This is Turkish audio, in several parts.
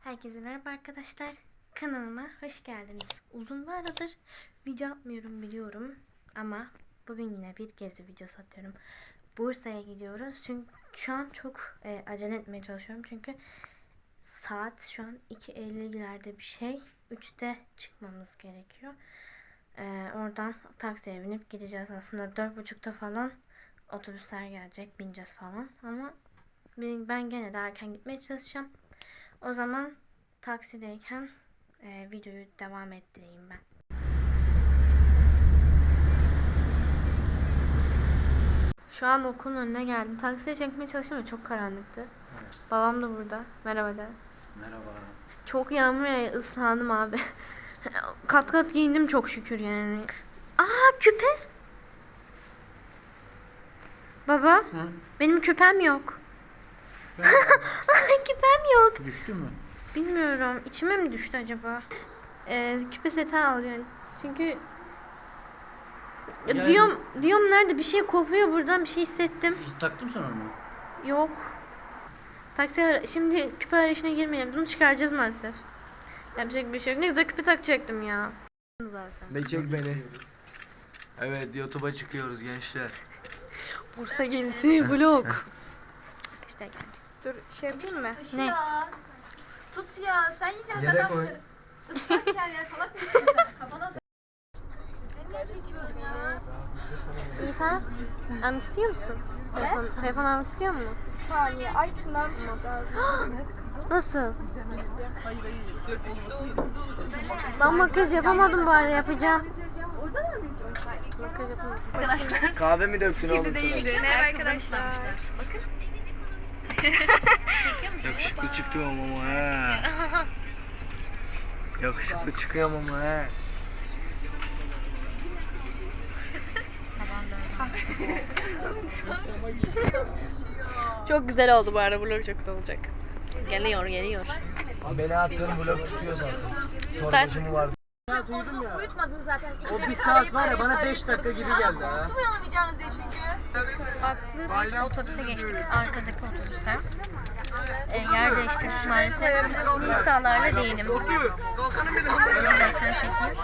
Herkese merhaba arkadaşlar. Kanalıma hoş geldiniz. Uzun bir aradır video atmıyorum biliyorum. Ama bugün yine bir gezi videosu atıyorum. Bursa'ya gidiyoruz. Çünkü şu an çok e, acele etmeye çalışıyorum. Çünkü saat şu an 2.50'lerde bir şey. 3'te çıkmamız gerekiyor. E, oradan taksiye binip gideceğiz. Aslında 4.30'da falan otobüsler gelecek. Bineceğiz falan. Ama ben gene de erken gitmeye çalışacağım. O zaman taksideyken e, videoyu devam ettireyim ben. Şu an okulun önüne geldim. Taksiye çekmeye çalıştım ama çok karanlıktı. Babam da burada. Merhaba de. Merhaba. Çok yağmur yağıyor. ıslandım abi. kat kat giyindim çok şükür yani. Aa küpe. Baba Hı? benim küpem yok. küpem yok. Düştü mü? Bilmiyorum. İçime mi düştü acaba? Ee, küpe seti alacağım. Çünkü Ya Yani- diyorum diyorum nerede bir şey kopuyor buradan bir şey hissettim. Hiç taktın sen onu. Yok. Taksi ara- şimdi küpe arayışına girmeyelim. Bunu çıkaracağız maalesef. Yapacak bir şey yok. Ne güzel küpe takacaktım ya. Zaten. Ne çek beni. Evet YouTube'a çıkıyoruz gençler. Bursa gezisi vlog. işte geldik. Dur şey yapayım mı? Ne? Ya. Tut ya. Sen yiyeceksin Yere koy. Islak yer ya. Salak mısın sen? Kafana da. Seni niye çekiyorum ya? İsa, almak istiyor musun? Telefon, telefon almak istiyor musun? Saniye. Ay şundan lazım. Nasıl? Ben makyaj yapamadım bari yapacağım. Makyaj yapamadım. Kahve mi döktün oğlum sana? Merhaba arkadaşlar. Yakışıklı çıkıyorum ama he. Yakışıklı çıkıyorum ama he. Çok güzel oldu bu arada vlog çok güzel olacak. Geliyor geliyor. Beni attığın blok tutuyor zaten. Mı var? Onu uyutmadın zaten. O bir saat var ya bana 5 dakika gibi geldi ha. Uyanamayacağınız diye çünkü. Farklı bir otobüse geçtik. Arkadaki otobüse. E, yer değiştirdik maalesef. Nisalarla değilim. Ekran çekeyim.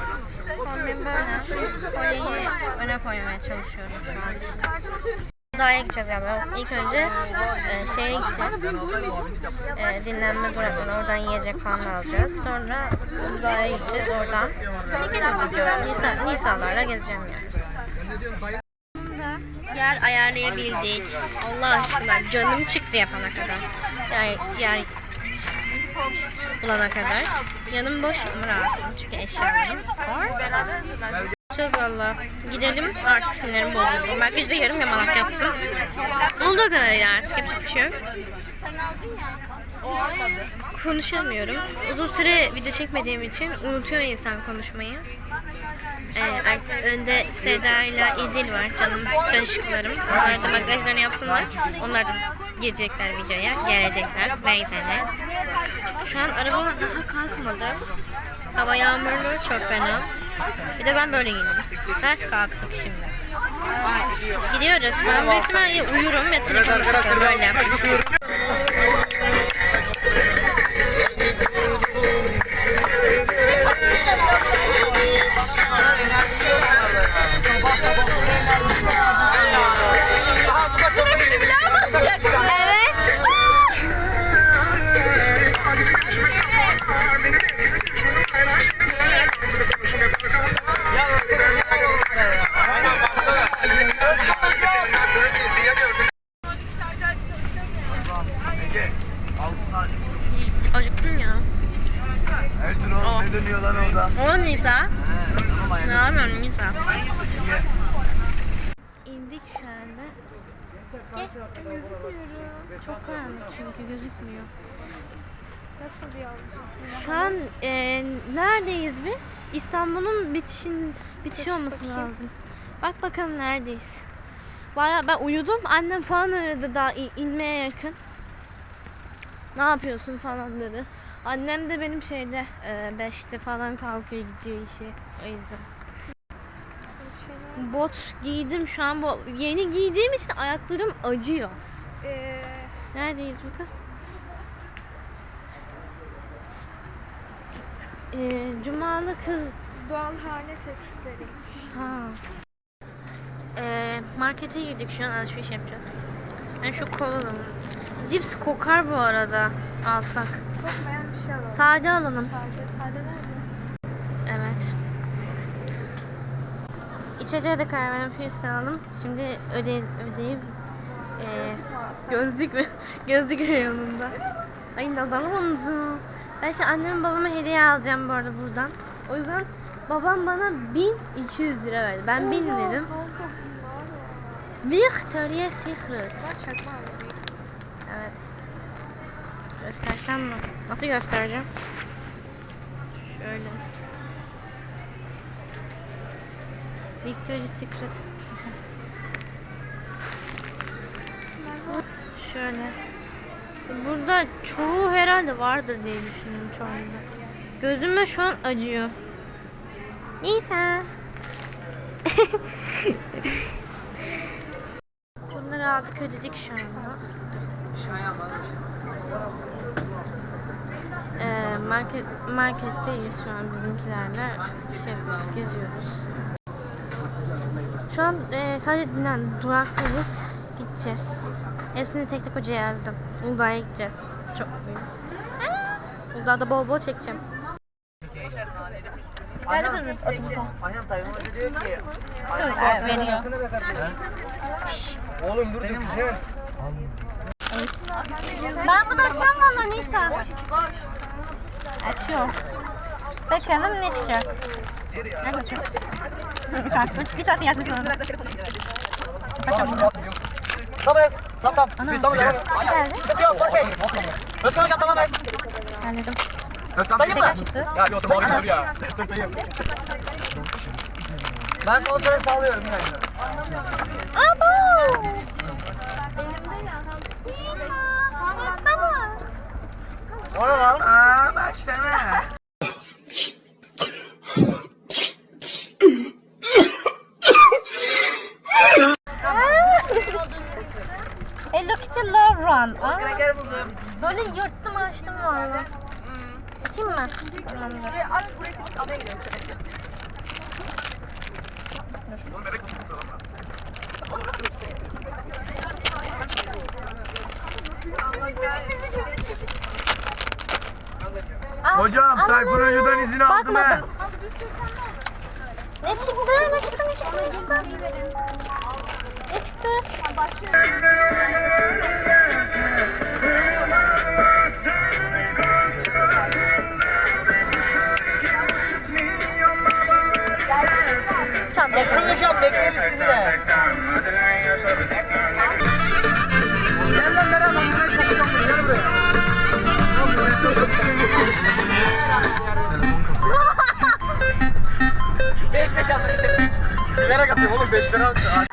Kombin böyle. Kolyeyi öne koymaya çalışıyorum şu an. Daha gideceğiz galiba. İlk önce e, şeye gideceğiz. E, dinlenme duraklarına oradan yiyecek falan alacağız. Sonra Uludağ'a gideceğiz. Oradan Nisa, Nisalarla gezeceğim yani. Yer ayarlayabildik. Allah aşkına canım çıktı yapana kadar. Yer, yer bulana kadar. Yanım boş ama rahatım çünkü eşyalarım var. Gideceğiz valla. Gidelim artık sinirim bozuldu. Ben işte yarım yamalak yaptım. Olduğu kadar ya artık yapacak bir şey yok. Konuşamıyorum. Uzun süre video çekmediğim için unutuyor insan konuşmayı. Ee, önde Seda ile İdil var canım canışıklarım. Onlar da makyajlarını yapsınlar. Onlar da girecekler videoya. Gelecekler. Neyse ne. Şu an araba daha kalkmadı. Hava yağmurlu çok fena. Bir de ben böyle giyindim. Her kalktık şimdi. Gidiyoruz. Ben büyük ihtimalle uyurum ve telefonu takarım öyle. Evet. Çünkü gözükmüyor. Nasıl bir yolculuk? Şu an e, neredeyiz biz? İstanbul'un bitişin bitiş Dur, olması bakayım. lazım. Bak bakalım neredeyiz. Baya ben uyudum. Annem falan aradı daha in- inmeye yakın. Ne yapıyorsun falan dedi. Annem de benim şeyde 5'te falan kalkıyor gidiyor işe. O yüzden. bot giydim şu an. Bu, yeni giydiğim için ayaklarım acıyor. Ee, Neredeyiz bakın? Ee, Cumalı kız doğal hane tesisleri. Ha. Ee, markete girdik şu an alışveriş yapacağız. Ben şu kolalım. Cips kokar bu arada alsak. Kokmayan bir şey alalım. Sade alalım. Sade, sade nerede? Evet. İçeceğe de karar. Fiyüsten aldım. Şimdi öde, ödeyip ee, gözlük mü? gözlük reyonunda. Ay oldu. Ben şimdi anneme babama hediye alacağım bu arada buradan. O yüzden babam bana 1200 lira verdi. Ben 1000 Oha, dedim. Ben çakma alayım. Evet. Göstersem mi? Nasıl göstereceğim? Şöyle. Victoria's Secret. Şöyle. Burada çoğu herhalde vardır diye düşünüyorum çoğunda. Gözüme şu an acıyor. Nisa. Bunları aldık ödedik şu anda. Ee, market marketteyiz şu an bizimkilerle şey geziyoruz. Şu an e, sadece dinlen duraktayız. Gideceğiz. Hepsini tek tek hocaya yazdım. Uludağ'a gideceğiz. Çok mutluyum. Uludağ'da bol bol çekeceğim. Otobüse? Ayhan Tayfun Hoca diyor ki Veriyor. Oğlum dur dökeceğim. Ben bunu açıyorum valla Nisa. Açıyorum. Bakalım ne çıkacak. Ne çıkacak? Üç artı üç. Üç artı yazmış onu. Bakalım. Tamam. Tamam. Biz tamam. Geldi. Yok, okey. Özkan hocam tamam. Halledim. Sayayım mı? Şeker çıktı. Ya bir otur abi dur ya. Dur sayayım. Ben kontrolü sağlıyorum dakika. Abo! Elimde ya. Baksana. O ne lan? Aa baksana. Mı? Tamamdır. Al, Hocam al, Tayfun al, al. Hoca'dan izin aldım ha. Bakmadım. Ne çıktı? Ne çıktı? Ne çıktı? Ne çıktı? Ne çıktı? Çantayı koy. Hocam bekleriz sizi de. Gel lan buraya sokacağım bunu. Gel buraya. Beş beş yazın. Bilerek atıyorum oğlum. Beş lira atıyorum.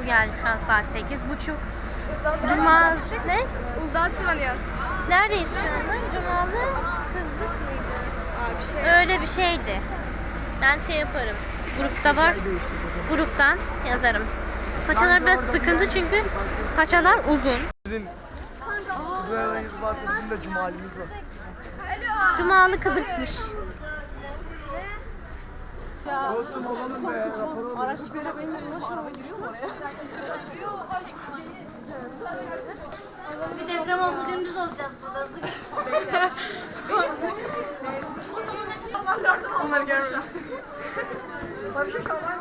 Yol geldi. Şu an saat sekiz buçuk. Cuma ne? Uludağ'a tırmanıyoruz. Neredeyiz şu anda? Cumalı kızlık mıydı? Aa, bir şey. Öyle bir şeydi. Ben şey yaparım. Grupta var. Gruptan yazarım. Paçalar biraz sıkıntı çünkü paçalar uzun. Kızlarınız varsa bizim de cumalimiz var. Cumalı kızıkmış. Dostum olalım be. Bir deprem oldu dümdüz olacağız burada. Onları görmemiştim. Barış'a şalvar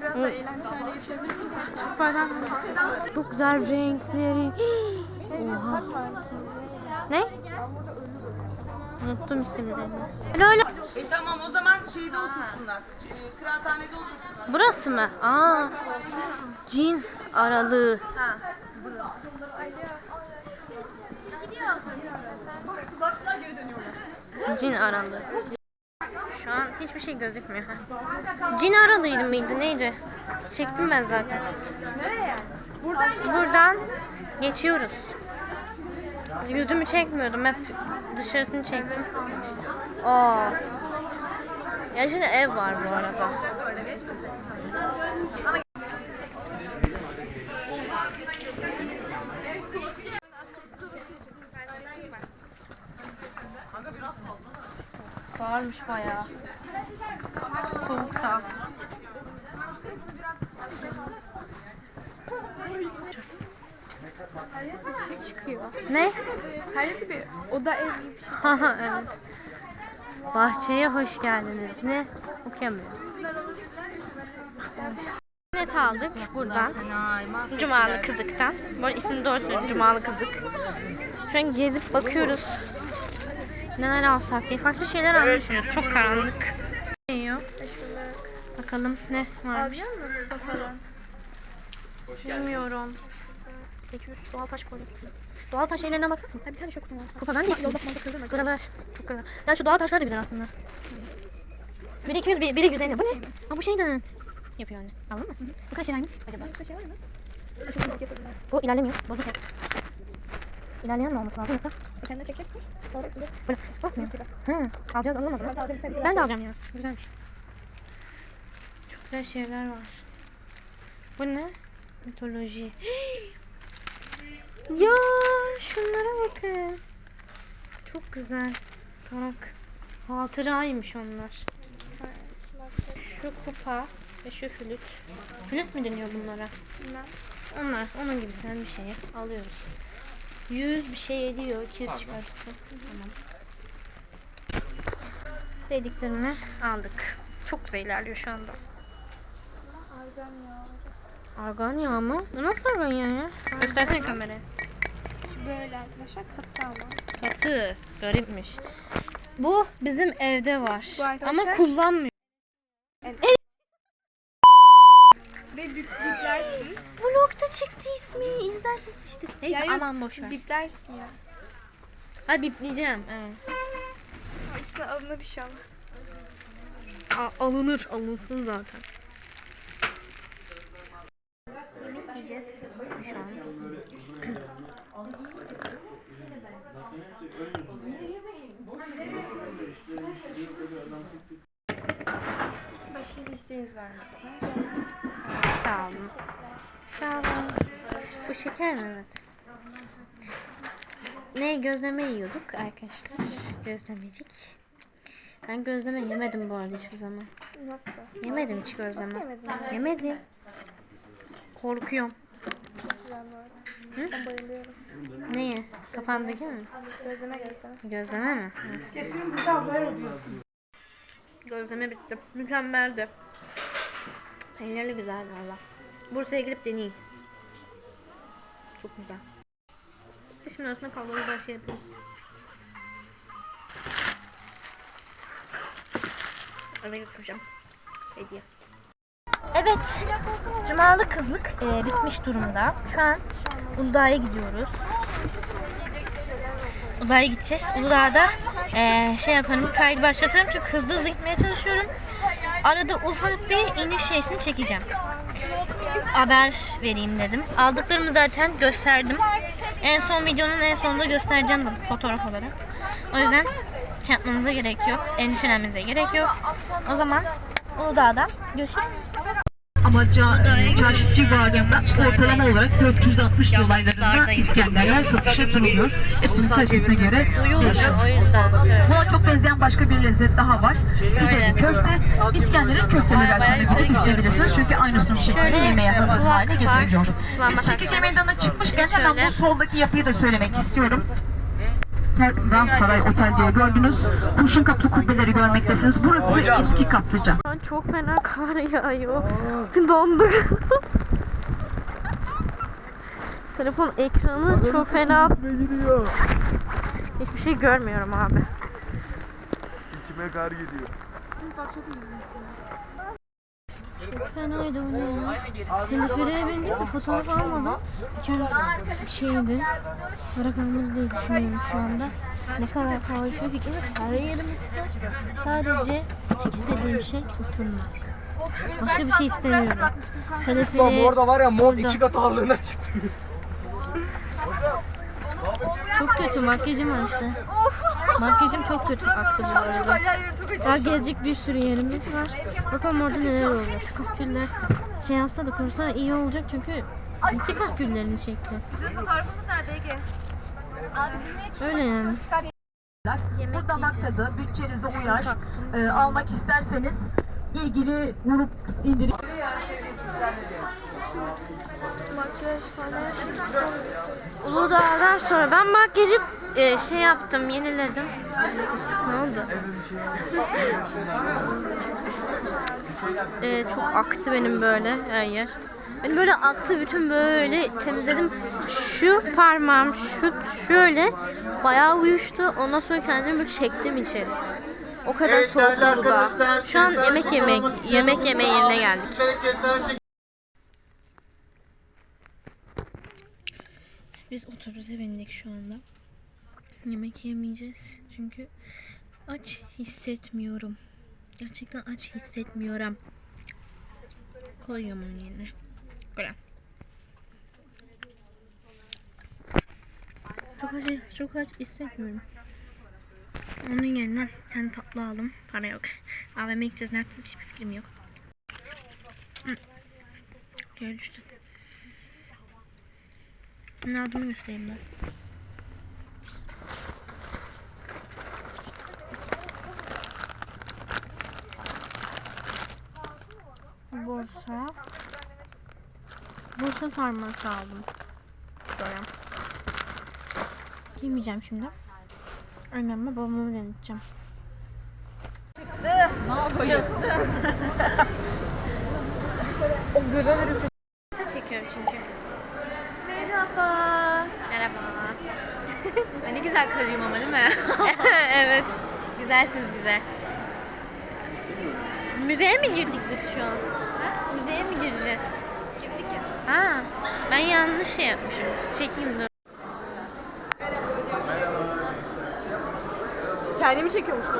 Biraz da eğlencelerle geçebilir miyiz? Çok pardon. Çok güzel renkleri. Oha. Ne? Unuttum isimlerini. Öyle öyle. E tamam o zaman şeyde otursunlar. E, kıraathanede otursunlar. Burası mı? Aa. Cin aralığı. Cin aralı. Şu an hiçbir şey gözükmüyor. Cin aralıydı mıydı neydi? Çektim ben zaten. Buradan geçiyoruz. Yüzümü çekmiyordum hep dışarısını çektim. Aa. Ya şimdi ev var bu arada. Varmış bayağı. Soğukta. Çıkıyor. Ne? Hayır bir oda ev gibi bir şey. Evet. Bahçeye hoş geldiniz. Ne? Okuyamıyorum. Bilet aldık buradan. Cumalı Kızık'tan. Bu arada ismini doğru söylüyorum. Cumalı Kızık. Şu an gezip bakıyoruz. Neler alsak diye. Farklı şeyler düşünüyoruz. Çok karanlık. Ne yiyor? Bakalım ne varmış. Bilmiyorum. 800 doğal taş koydum. Doğal taş şeylerine baksana. Ha, bir tane şu kutum var. Kupa ben de istiyorum. Kırılır. Çok kırılır. Ya şu doğal taşlar da güzel aslında. Biri 200, biri, biri 150. Bu ne? Ha bu şeyden. Yapıyor anne. Aldın mı? Bu kaç liraymış acaba? Başka şey var mı? Bu ilerlemiyor. Bozuk ya. İlerleyen mi olması lazım yoksa? Sen de çekersin. Böyle bakmıyor. Hı. Alacağız anlamadım. Ben de alacağım ya. Güzelmiş. Çok güzel şeyler var. Bu ne? Mitoloji. ya şunlara bakın. Çok güzel. Tarak. Hatıraymış onlar. Şu kupa ve şu flüt. Flüt mü deniyor bunlara? Bilmem. Onlar onun gibisinden bir şeyi alıyoruz. 100 bir şey ediyor. 200 çıkarttık. Tamam. Dediklerini aldık. Çok güzel ilerliyor şu anda. Argan ya. Argan yağı mı? Bu nasıl argan yağı ya? Göstersene kameraya. Şu böyle arkadaşlar katı ama. Katı. Garipmiş. Bu bizim evde var. Bu arkadaşlar- Ama kullanmıyor. Ve bip, biplersin. Vlogda çıktı ismi. İzlersin işte. Neyse Ya yok, aman boş ver. Biplersin ya. Hadi bipleyeceğim. Evet. Üstüne alınır inşallah. A- alınır. Alınsın zaten. Yemek yiyeceğiz şu an. Başka bir isteğiniz var mı? Sağ olun. Sağ olun. Bu şeker mi? Evet. Ne gözleme yiyorduk arkadaşlar. Gözlemecik. Ben gözleme yemedim bu arada hiçbir zaman. Nasıl? Yemedim hiç gözleme. Yemedin mi? Yemedim. Korkuyorum. Hı? Ben bayılıyorum. Neye? Kafandaki mi? Gözleme gözleme. Gözleme mi? Hı. Gözleme bitti. Mükemmeldi. Peynirli güzel valla. Bursa'ya gidip deneyeyim. Çok güzel. Şimdi arasında kavgalı bir şey yapayım. Eve götüreceğim. Hediye. Evet. Cumalı kızlık e, bitmiş durumda. Şu an Uludağ'a gidiyoruz. Uludağ'a gideceğiz. Uludağ'da e, şey yaparım, kaydı başlatırım çünkü hızlı hızlı gitmeye çalışıyorum. Arada ufak bir iniş şeysini çekeceğim. Haber vereyim dedim. Aldıklarımı zaten gösterdim. En son videonun en sonunda göstereceğim zaten fotoğraf olarak. O yüzden yapmanıza gerek yok. Endişelenmenize gerek yok. O zaman Uludağ'da görüşürüz. Ama ca- çarşı civarında ortalama olarak 460 dolaylarında İskenderler satışa sunuluyor. Hepsinin kalitesine göre değişiyor. Buna çok benzeyen başka bir lezzet daha var. Pideli köfte. İskender'in köfteli versiyonu gibi düşünebilirsiniz. Çünkü aynısının şeklini yemeğe hazır hale getiriyor. Biz çekirge meydanına çıkmışken hemen bu soldaki yapıyı da söylemek istiyorum. Grand Saray Otel diye gördünüz. Kurşun kaplı kubbeleri görmektesiniz. Burası eski kaplıca. Çok fena kar yağıyor. Donduk. Telefon ekranı çok fena. Hiçbir şey görmüyorum abi. İçime kar geliyor. Çok fenaydı o ne ya. Teleferiğe bindik de fotoğraf almadım. Çünkü bir şeydi. Bırakalımız diye düşünüyorum şu anda. Ne kadar pahalı hiçbir fikrim yok. Her yerim ısı. Sadece tek istediğim şey ısınmak. Başka bir şey istemiyorum. Lan Kalefeli orada var ya mont iki kat ağırlığına çıktı. çok kötü makyajım açtı. Makyajım çok kötü aktı bu arada. Daha gezecek bir sürü yerimiz var. Bakalım orada neler oluyor. Şu kahküller şey yapsa da kurusa iyi olacak çünkü bitti kahküllerin şekli. Bizim fotoğrafımız nerede Ege? Öyle yani. Bu damak tadı bütçenize uyar. Ee, almak isterseniz ilgili grup indirim Makyaj falan her şey. Uludağ'dan sonra ben makyajı e, şey yaptım, yeniledim. Ne oldu? E, çok aktı benim böyle her yer. Benim böyle aktı bütün böyle temizledim. Şu parmağım şu şöyle bayağı uyuştu. Ondan sonra kendimi böyle çektim içeri. O kadar soğuk Uludağ. Şu an yemek yemek yemek yeme yerine geldik. Biz otobüse bindik şu anda. Yemek yemeyeceğiz çünkü aç hissetmiyorum. Gerçekten aç hissetmiyorum. Koyuyorum onu yerine. Böyle. Çok aç, çok aç hissetmiyorum. Onun yerine sen tatlı aldım. Para yok. AVM'ye gideceğiz. Ne yapacağız hiçbir fikrim yok. Gel düştü. Ne aldığımı göstereyim ben. Borsa sarması aldım. Böyle. Giymeyeceğim şimdi. Annemle babamı deneyeceğim. Kısa çekiyorum çünkü. Merhaba. Merhaba. Ne güzel karıyım ama değil mi? evet. Güzelsiniz güzel. Müzeye mi girdik biz şu an? Müzeye mi gireceğiz? Ha, ben yanlış şey yapmışım. Çekeyim dur. Kendimi çekiyormuşum.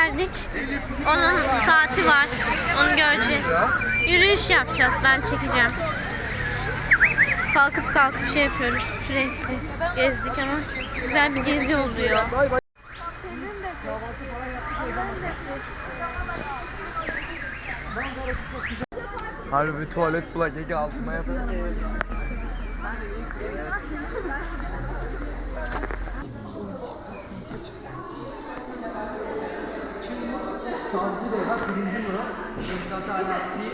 Geldik. Onun saati var. Onu göreceğiz. Yürüyüş yapacağız. Ben çekeceğim. Kalkıp kalkıp şey yapıyoruz. Sürekli gezdik ama güzel bir gezi oluyor. Harbi tuvalet bulak Ege altıma yapar. Savcı Bey bak birinci Murat. Şehzat Alaaddin.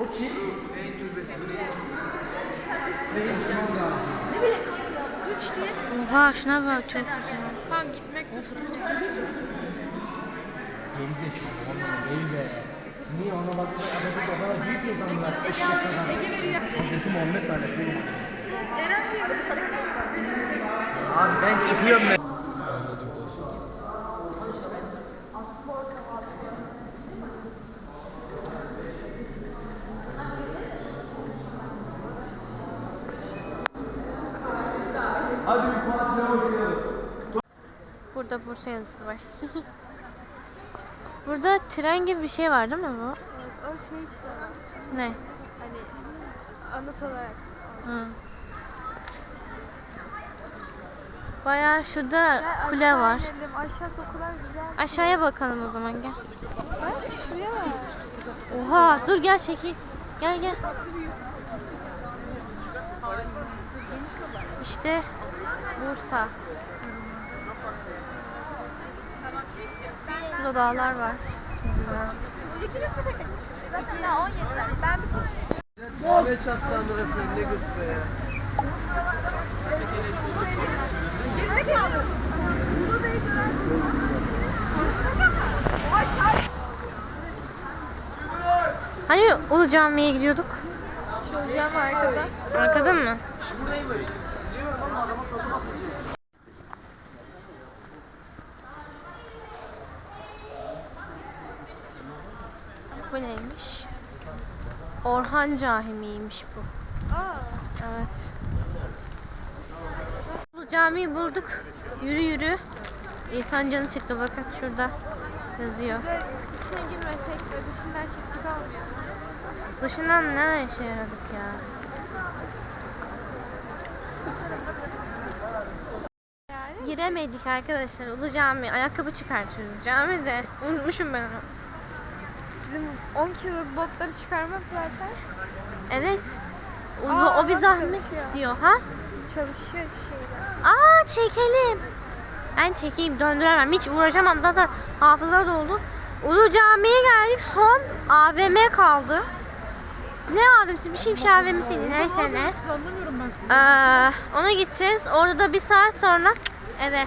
O kim? Neyin türbesi? Bu neyin türbesi? Neyin türbesi? Oha şuna bak çok Ha gitmek de Gerizekalı. Değil be. Niye ona bak Atatürk o kadar büyük insanlar. Ege veriyor. Hazreti Muhammed tane Abi ben çıkıyorum ben. Burada Bursa yazısı var. Burada tren gibi bir şey var değil mi bu? Evet, o şey için Ne? hani anıt olarak. Hı. Bayağı şurada kule var. Inelim, aşağısı o kadar güzel. Aşağıya bakalım o zaman gel. Bak şuraya. Oha dur gel çekeyim. Gel gel. İşte Bursa. Burada dağlar var. İkine 17. Ben bir Çatkanlı referen ne göz be. Hani Ulu Cami'ye gidiyorduk? Çocuğum arkada. Arkada mı? Bu Orhan Camiymiş bu. Aa. Evet. Bu camiyi bulduk. Yürü yürü. İnsan canı çıktı bakın şurada yazıyor. Ve içine girmesek ve dışından çeksek olmuyor mu? Dışından ne işe yaradık ya? Giremedik arkadaşlar. Ulu Cami. Ayakkabı çıkartıyoruz. Camide. Unutmuşum ben onu. Bizim 10 kiloluk botları çıkarmak zaten Evet. O, Aa, o bir bak zahmet çalışıyor. istiyor ha? çalışıyor şeyler. Aa çekelim. Ben çekeyim döndüremem. Hiç uğraşamam zaten hafıza dolu. Ulu Cami'ye geldik. Son AVM kaldı. Ne AVM'si? Bir şey bir şey AVM'siydi. Neyse ne. Siz anlamıyorum ben sizi. Ee, ona gideceğiz. Orada da bir saat sonra eve.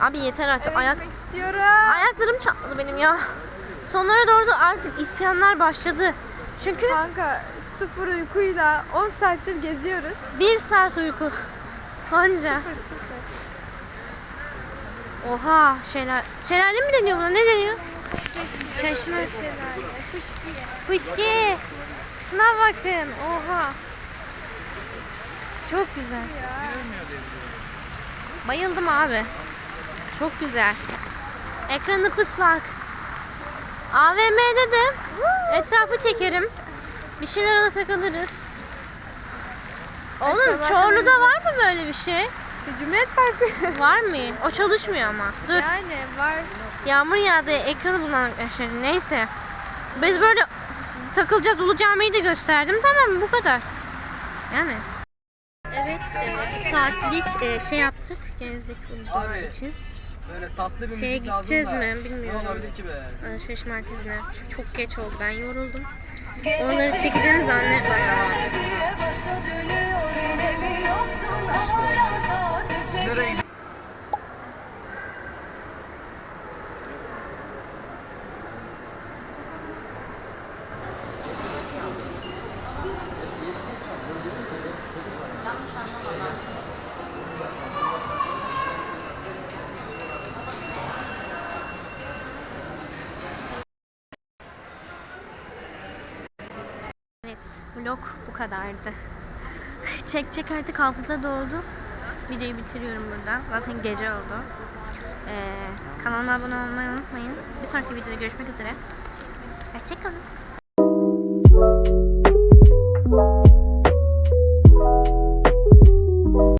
Abi yeter artık. Eve Ayak gitmek istiyorum. ayaklarım çatladı benim ya. Sonlara doğru da artık isyanlar başladı. Çünkü Kanka sıfır uykuyla 10 saattir geziyoruz. bir saat uyku. Anca. Sıfır sıfır. Oha şelale. Şelale mi deniyor buna? Ne deniyor? Çeşme. Fışki. Şuna bakın. Oha. Çok güzel. Bayıldım abi. Çok güzel. Ekranı pıslak. AVM'de de etrafı çekerim. Bir şeyler alır takılırız. Oğlum Çorlu'da var mı böyle bir şey? Şey, Cumhuriyet Parkı. Var mı? O çalışmıyor ama. Dur. yani var. Yağmur yağdı. Ekranı bulan arkadaşlar. Neyse. Biz böyle takılacağız. Ulu Cami'yi de gösterdim. Tamam bu kadar. Yani. Evet. e, saatlik e, şey yaptık. Gezdik Ulu için. Böyle tatlı bir Şeye gideceğiz mi bilmiyorum. Ne olabilir ki be? Alışveriş merkezine. Çok, çok geç oldu. Ben yoruldum. Onları çekeceğimi zannetmiyorum. Kadardı. Çek çek artık hafıza doldu. Videoyu bitiriyorum burada. Zaten gece oldu. Ee, kanalıma abone olmayı unutmayın. Bir sonraki videoda görüşmek üzere. Hoşçakalın.